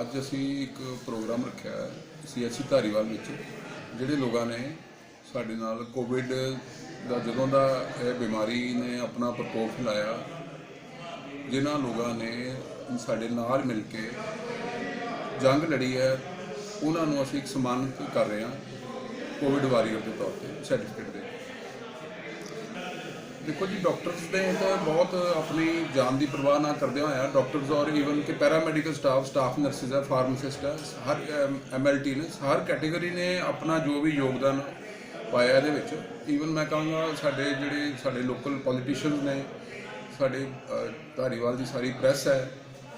ਅੱਜ ਅਸੀਂ ਇੱਕ ਪ੍ਰੋਗਰਾਮ ਰੱਖਿਆ ਹੈ ਸੀਐਚਸੀ ਧਾਰੀਵਾਲ ਵਿੱਚ, ਜਿਹੜੇ ਲੋਕਾਂ ਨੇ ਸਾਡੇ ਨਾਲ ਕੋਵਿਡ ਦਾ ਜਦੋਂ ਦਾ ਇਹ ਬਿਮਾਰੀ ਨੇ ਆਪਣਾ ਪ੍ਰਕੋਪ ਫੈਲਾਇਆ, ਜਿਨ੍ਹਾਂ ਲੋਕਾਂ ਨੇ ਸਾਡੇ ਨਾਲ ਮਿਲ ਕੇ ਜੰਗ ਲੜੀ ਹੈ, ਉਹਨਾਂ ਨੂੰ ਅਸੀਂ ਇੱਕ ਸਨਮਾਨਿਤ ਕਰ ਰਹੇ ਹਾਂ ਕੋਵਿਡ ਵਾਰੀਅਰ ਦੇ ਤੌਰ ਤੇ ਸਰਟੀਫਿਕੇਟ ਦੇ। ਦੇਖੋ ਜੀ ਡਾਕਟਰਸ ਦੇ ਤਾਂ ਬਹੁਤ ਆਪਣੀ ਜਾਨ ਦੀ ਪਰਵਾਹ ਨਾ ਕਰਦੇ ਹੋਇਆ ਡਾਕਟਰਸ ਔਰ ਈਵਨ ਕਿ ਪੈਰਾਮੈਡੀਕਲ ਸਟਾਫ ਸਟਾਫ ਨਰਸਿਸ ਹੈ ਫਾਰਮਾਸਿਸਟ ਹੈ ਹਰ ਐਮਐਲਟੀ ਨੇ, ਹਰ ਕੈਟਾਗਰੀ ਨੇ ਆਪਣਾ ਜੋ ਵੀ ਯੋਗਦਾਨ ਪਾਇਆ ਇਹਦੇ ਵਿੱਚ। ਈਵਨ ਮੈਂ ਕਹਾਂਗਾ, ਸਾਡੇ ਜਿਹੜੇ ਸਾਡੇ ਲੋਕਲ ਪੋਲੀਟੀਸ਼ੀਅਨਸ ਨੇ, ਸਾਡੇ ਧਾਰੀਵਾਲ ਦੀ ਸਾਰੀ ਪ੍ਰੈਸ ਹੈ,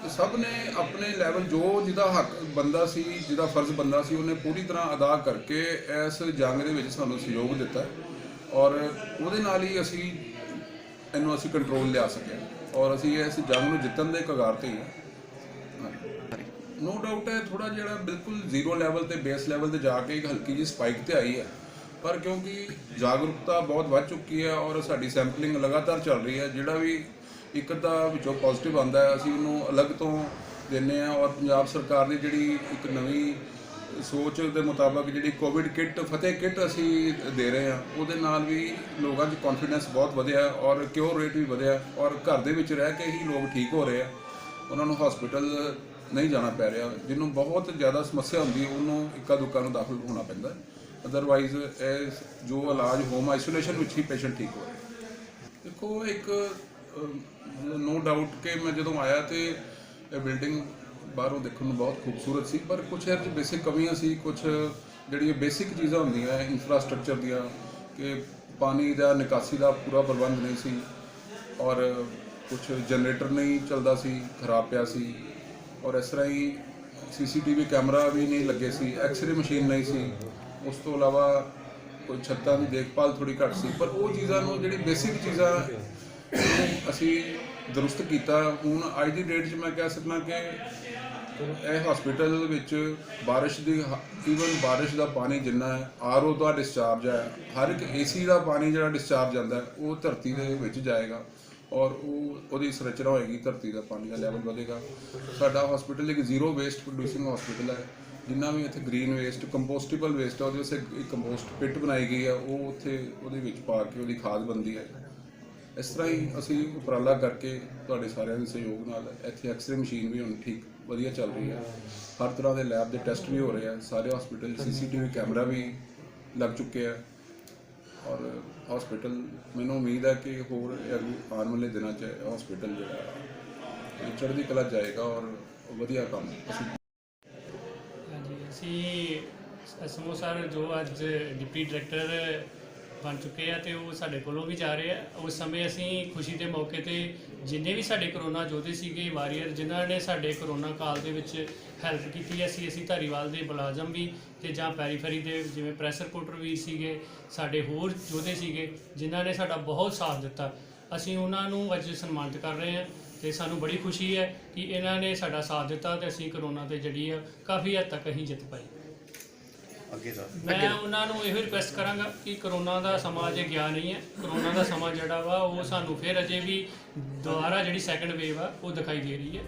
ਇਹ ਸਭ ਨੇ ਆਪਣੇ ਲੈਵਲ ਜੋ ਜਿਹਦਾ ਹੱਕ ਬੰਦਾ ਸੀ, ਜਿਹਦਾ ਫਰਜ਼ ਬੰਦਾ ਸੀ, ਉਹਨੇ ਪੂਰੀ ਤਰ੍ਹਾਂ ਅਦਾ ਕਰਕੇ ਇਸ ਜੰਗ ਦੇ ਵਿੱਚ ਸਾਨੂੰ ਸਹਿਯੋਗ ਦਿੱਤਾ। ਔਰ ਉਹਦੇ ਨਾਲ ਹੀ ਅਸੀਂ ਇਹਨੂੰ ਅਸੀਂ ਕੰਟਰੋਲ ਲਿਆ ਸਕਿਆ। ਔਰ ਅਸੀਂ ਇਸ ਜੰਗ ਨੂੰ ਜਿੱਤਣ ਦੇ ਕਗਾਰ ਤੇ ਹੀ ਹਾਂ ਨੋ ਡਾਊਟ ਹੈ ਥੋੜਾ ਜਿਹੜਾ ਬਿਲਕੁਲ ਜ਼ੀਰੋ ਲੈਵਲ ਤੇ ਬੇਸ ਲੈਵਲ ਤੇ ਜਾ ਕੇ ਇੱਕ ਹਲਕੀ ਜਿਹੀ ਸਪਾਈਕ ਤੇ ਆਈ ਹੈ। ਪਰ ਕਿਉਂਕਿ ਜਾਗਰੂਕਤਾ ਬਹੁਤ ਵੱਧ ਚੁੱਕੀ ਹੈ ਔਰ ਸਾਡੀ ਸੈਂਪਲਿੰਗ ਲਗਾਤਾਰ ਚੱਲ ਰਹੀ ਹੈ, ਜਿਹੜਾ ਵੀ ਇੱਕ ਅੱਧਾ ਵਿੱਚੋਂ ਪੋਜ਼ਿਟਿਵ ਆਂਦਾ ਹੈ, ਅਸੀਂ ਉਹਨੂੰ ਅਲੱਗ ਤੋਂ ਦਿੰਨੇ ਆ ਔਰ ਪੰਜਾਬ ਸਰਕਾਰ ਦੀ ਜਿਹੜੀ ਇੱਕ ਨਵੀਂ ਸੋਚ ਦੇ ਮੁਤਾਬਕ ਜਿਹੜੀ ਕੋਵਿਡ ਕਿੱਟ, ਫਤਿਹ ਕਿੱਟ ਅਸੀਂ ਦੇ ਰਹੇ ਹਾਂ, ਉਹਦੇ ਨਾਲ ਵੀ ਲੋਕਾਂ 'ਚ ਕੌਨਫੀਡੈਂਸ ਬਹੁਤ ਵਧਿਆ ਔਰ ਕਿਉਰ ਰੇਟ ਵੀ ਵਧਿਆ ਔਰ ਘਰ ਦੇ ਵਿੱਚ ਰਹਿ ਕੇ ਹੀ ਲੋਕ ਠੀਕ ਹੋ ਰਹੇ ਆ। ਉਹਨਾਂ ਨੂੰ ਹਸਪੀਟਲ ਨਹੀਂ ਜਾਣਾ ਪੈ ਰਿਹਾ, ਜਿਹਨੂੰ ਬਹੁਤ ਜ਼ਿਆਦਾ ਸਮੱਸਿਆ ਹੁੰਦੀ ਉਹਨੂੰ ਇੱਕਾ ਦੁੱਕਾ ਨੂੰ ਦਾਖਲ ਹੋਣਾ ਪੈਂਦਾ ਅਦਰਵਾਈਜ਼ ਇਹ ਜੋ ਇਲਾਜ ਹੋਮ ਆਈਸੋਲੇਸ਼ਨ ਵਿੱਚ ਹੀ ਪੇਸ਼ੈਂਟ ਠੀਕ ਹੋ ਰਿਹਾ ਦੇਖੋ, ਇੱਕ ਨੋ ਡਾਊਟ ਕਿ ਮੈਂ ਜਦੋਂ ਆਇਆ ਤੇ ਇਹ ਬਿਲਡਿੰਗ ਬਾਹਰੋਂ ਦੇਖਣ ਨੂੰ ਬਹੁਤ ਖੂਬਸੂਰਤ ਸੀ, ਪਰ ਕੁਝ ਇਹਦੇ 'ਚ ਬੇਸਿਕ ਕਮੀਆਂ ਸੀ ਕੁਝ ਜਿਹੜੀਆਂ ਬੇਸਿਕ ਚੀਜ਼ਾਂ ਹੁੰਦੀਆਂ ਇਨਫਰਾਸਟ੍ਰਕਚਰ ਦੀਆਂ, ਕਿ ਪਾਣੀ ਦਾ ਨਿਕਾਸੀ ਦਾ ਪੂਰਾ ਪ੍ਰਬੰਧ ਨਹੀਂ ਸੀ, ਔਰ ਕੁਝ ਜਨਰੇਟਰ ਨਹੀਂ ਚੱਲਦਾ ਸੀ, ਖਰਾਬ ਪਿਆ ਸੀ, ਔਰ ਇਸ ਤਰ੍ਹਾਂ ਹੀ ਸੀਸੀਟੀਵੀ ਕੈਮਰਾ ਵੀ ਨਹੀਂ ਲੱਗੇ ਸੀ ਐਕਸ-ਰੇ ਮਸ਼ੀਨ ਨਹੀਂ ਸੀ, ਉਸ ਤੋਂ ਇਲਾਵਾ ਕੋਈ ਛੱਤਾਂ ਦੀ ਦੇਖਭਾਲ ਥੋੜੀ ਘੱਟ ਸੀ, ਪਰ ਉਹ ਚੀਜ਼ਾਂ ਨੂੰ ਜਿਹੜੀ ਬੇਸਿਕ ਚੀਜ਼ਾਂ, ਅਸੀਂ ਦਰੁਸਤ ਕੀਤਾ। ਹੁਣ ਅੱਜ ਦੀ ਡੇਟ 'ਚ ਮੈਂ ਕਹਿ ਸਕਦਾ ਕਿ ਇਹ ਹਸਪੀਟਲ ਵਿੱਚ ਬਾਰਿਸ਼ ਦੀ ਈਵਨ ਬਾਰਿਸ਼ ਦਾ ਪਾਣੀ ਜਿੰਨਾ ਹੈ ਆਰਓ ਦਾ ਡਿਸਚਾਰਜ ਹੈ, ਹਰ ਇੱਕ ਏਸੀ ਦਾ ਪਾਣੀ ਜਿਹੜਾ ਡਿਸਚਾਰਜ ਜਾਂਦਾ ਉਹ ਧਰਤੀ ਦੇ ਵਿੱਚ ਜਾਏਗਾ ਔਰ ਉਹ, ਉਹਦੀ ਸੰਰਚਨਾ ਹੋਏਗੀ, ਧਰਤੀ ਦਾ ਪਾਣੀ ਦਾ ਲੈਵਲ ਵਧੇਗਾ। ਸਾਡਾ ਹਸਪੀਟਲ ਇੱਕ ਜ਼ੀਰੋ ਵੇਸਟ ਪ੍ਰੋਡਿਊਸਿੰਗ ਹਸਪੀਟਲ ਹੈ, ਜਿੰਨਾ ਵੀ ਇੱਥੇ ਗ੍ਰੀਨ ਵੇਸਟ ਕੰਪੋਸਟੇਬਲ ਵੇਸਟ ਹੈ ਉਹਦੇ ਵਾਸਤੇ ਇੱਕ ਕੰਪੋਸਟ ਪਿੱਟ ਬਣਾਈ ਗਈ ਹੈ, ਉਹ ਉੱਥੇ ਉਹਦੇ ਵਿੱਚ ਪਾ ਕੇ ਉਹਦੀ ਖਾਦ ਬਣਦੀ ਹੈ। ਇਸ ਤਰ੍ਹਾਂ ਹੀ ਅਸੀਂ ਉਪਰਾਲਾ ਕਰਕੇ ਤੁਹਾਡੇ ਸਾਰਿਆਂ ਦੇ ਸਹਿਯੋਗ ਨਾਲ ਇੱਥੇ ਐਕਸ-ਰੇ ਮਸ਼ੀਨ ਵੀ ਹੁਣ ਠੀਕ ਵਧੀਆ ਚੱਲ ਰਹੀ ਹੈ। ਹਰ ਤਰ੍ਹਾਂ ਦੇ ਲੈਬ ਦੇ ਟੈਸਟ ਵੀ ਹੋ ਰਹੇ ਆ। ਸਾਰੇ ਹਸਪੀਟਲ ਸੀਸੀਟੀਵੀ ਕੈਮਰਾ ਵੀ ਲੱਗ ਚੁੱਕੇ ਆ। ਔਰ ਹਸਪੀਟਲ ਮੈਨੂੰ ਉਮੀਦ ਹੈ ਕਿ ਹੋਰ ਅੱਗੇ ਆਉਣ ਵਾਲੇ ਦਿਨਾਂ 'ਚ ਹਸਪੀਟਲ ਜਿਹੜਾ ਚੜ੍ਹਦੀ ਕਲਾ ਜਾਏਗਾ ਔਰ ਵਧੀਆ ਕੰਮ ਅਸੀਂ ਹਾਂਜੀ, ਅਸੀਂ ਸਮੂਹ ਸਰ ਜੋ ਅੱਜ ਡਿਪਟੀ ਡਾਇਰੈਕਟਰ ਬਣ ਚੁੱਕੇ ਆ ਤੇ ਉਹ ਸਾਡੇ ਕੋਲੋਂ ਵੀ ਜਾ ਰਹੇ ਆ। ਉਸ ਸਮੇਂ ਅਸੀਂ ਖੁਸ਼ੀ ਦੇ ਮੌਕੇ ਤੇ ਜਿੰਨੇ ਵੀ ਸਾਡੇ ਕਰੋਨਾ ਯੋਧੇ ਸੀਗੇ, ਵਾਰੀਅਰ, ਜਿਨ੍ਹਾਂ ਨੇ ਸਾਡੇ ਕਰੋਨਾ ਕਾਲ ਦੇ ਵਿੱਚ ਹੈਲਪ ਕੀਤੀ ਹੈ ਸੀ ਅਸੀਂ ਧਾਰੀਵਾਲ ਦੇ ਮੁਲਾਜ਼ਮ ਵੀ ਤੇ ਜਾਂ ਪੈਰੀਫਰੀ ਦੇ ਜਿਵੇਂ ਪ੍ਰੈਸ਼ਰ ਰਿਪੋਰਟਰ ਵੀ ਸੀਗੇ, ਸਾਡੇ ਹੋਰ ਯੋਧੇ ਸੀਗੇ, ਜਿਨ੍ਹਾਂ ਨੇ ਸਾਡਾ ਬਹੁਤ ਸਾਥ ਦਿੱਤਾ। ਅਸੀਂ ਉਹਨਾਂ ਨੂੰ ਅੱਜ ਸਨਮਾਨਿਤ ਕਰ ਰਹੇ ਹਾਂ ਤੇ ਸਾਨੂੰ ਬੜੀ ਖੁਸ਼ੀ ਹੈ ਕਿ ਇਹਨਾਂ ਨੇ ਸਾਡਾ ਸਾਥ ਦਿੱਤਾ ਤੇ ਅਸੀਂ ਕਰੋਨਾ ਤੇ ਜਿਹੜੀ ਆ। ਕਾਫੀ ਹੱਦ ਤੱਕ ਅਸੀਂ ਜਿੱਤ ਪਾਈ। ਅੱਗੇ ਸਰ ਮੈਂ ਉਹਨਾਂ ਨੂੰ ਇਹੋ ਰਿਕੁਐਸਟ ਕਰਾਂਗਾ ਕਿ ਕਰੋਨਾ ਦਾ ਸਮਾਂ ਅਜੇ ਗਿਆ ਨਹੀਂ ਹੈ। ਕਰੋਨਾ ਦਾ ਸਮਾਂ ਜਿਹੜਾ ਵਾ ਉਹ ਸਾਨੂੰ ਫਿਰ ਅਜੇ ਵੀ ਦੁਬਾਰਾ ਜਿਹੜੀ ਸੈਕੰਡ ਵੇਵ ਆ ਉਹ ਦਿਖਾਈ ਦੇ ਰਹੀ ਹੈ।